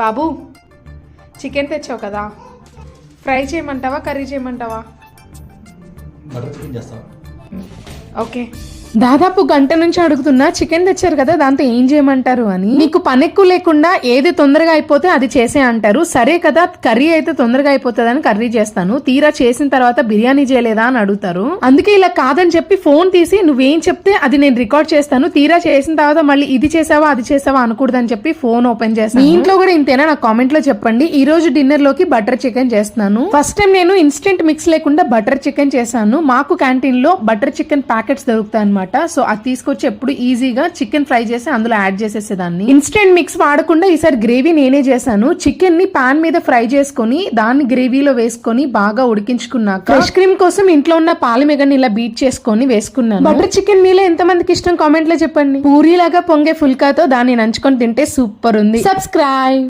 బాబు chicken తెచ్చావు కదా. Fry చేయమంటావా కర్రీ చేయమంటావా? ఓకే. దాదాపు గంట నుంచి అడుగుతున్నా చికెన్ తెచ్చారు కదా దాంతో ఏం చేయమంటారు? అని. మీకు పని ఎక్కువ లేకుండా ఏది తొందరగా అయిపోతే అది చేసే అంటారు. సరే కదా కర్రీ అయితే తొందరగా అయిపోతుందని కర్రీ చేస్తాను. తీరా చేసిన తర్వాత బిర్యానీ చేయలేదా? అని అడుగుతారు. అందుకే ఇలా కాదని చెప్పి ఫోన్ తీసి నువ్వేం చెప్తే అది నేను రికార్డ్ చేస్తాను. తీరా చేసిన తర్వాత మళ్ళీ ఇది చేసావా అది చేసావా అనకూడదని చెప్పి ఫోన్ ఓపెన్ చేస్తాను. మీ ఇంట్లో కూడా ఇంతేనా? నా కామెంట్లో చెప్పండి. ఈ రోజు డిన్నర్లోకి బటర్ చికెన్ చేస్తున్నాను. ఫస్ట్ టైం నేను ఇన్స్టెంట్ మిక్స్ లేకుండా బటర్ చికెన్ చేశాను. మాకు క్యాంటీన్లో బటర్ చికెన్ ప్యాకెట్స్ దొరుకుతాయి అనమాట సో అది తీసుకొచ్చి ఎప్పుడు ఈజీగా చికెన్ ఫ్రై చేసి అందులో యాడ్ చేసేసేదాన్ని. ఇన్స్టెంట్ మిక్స్ వాడకుండా ఈసారి గ్రేవీ నేనే చేశాను. చికెన్ని పాన్ మీద ఫ్రై చేసుకొని దాన్ని గ్రేవీలో వేసుకొని బాగా ఉడికించుకున్నాక ఫ్రెష్ క్రీమ్ కోసం ఇంట్లో ఉన్న పాల మెగని ఇలా బీట్ చేసుకొని వేసుకున్నాను. బటర్ చికెన్ మీలో ఎంత మందికి ఇష్టం? కామెంట్లో చెప్పండి. పూరి లాగా పొంగే ఫుల్కాతో దాన్ని నంచుకొని తింటే సూపర్ ఉంది. సబ్స్క్రైబ్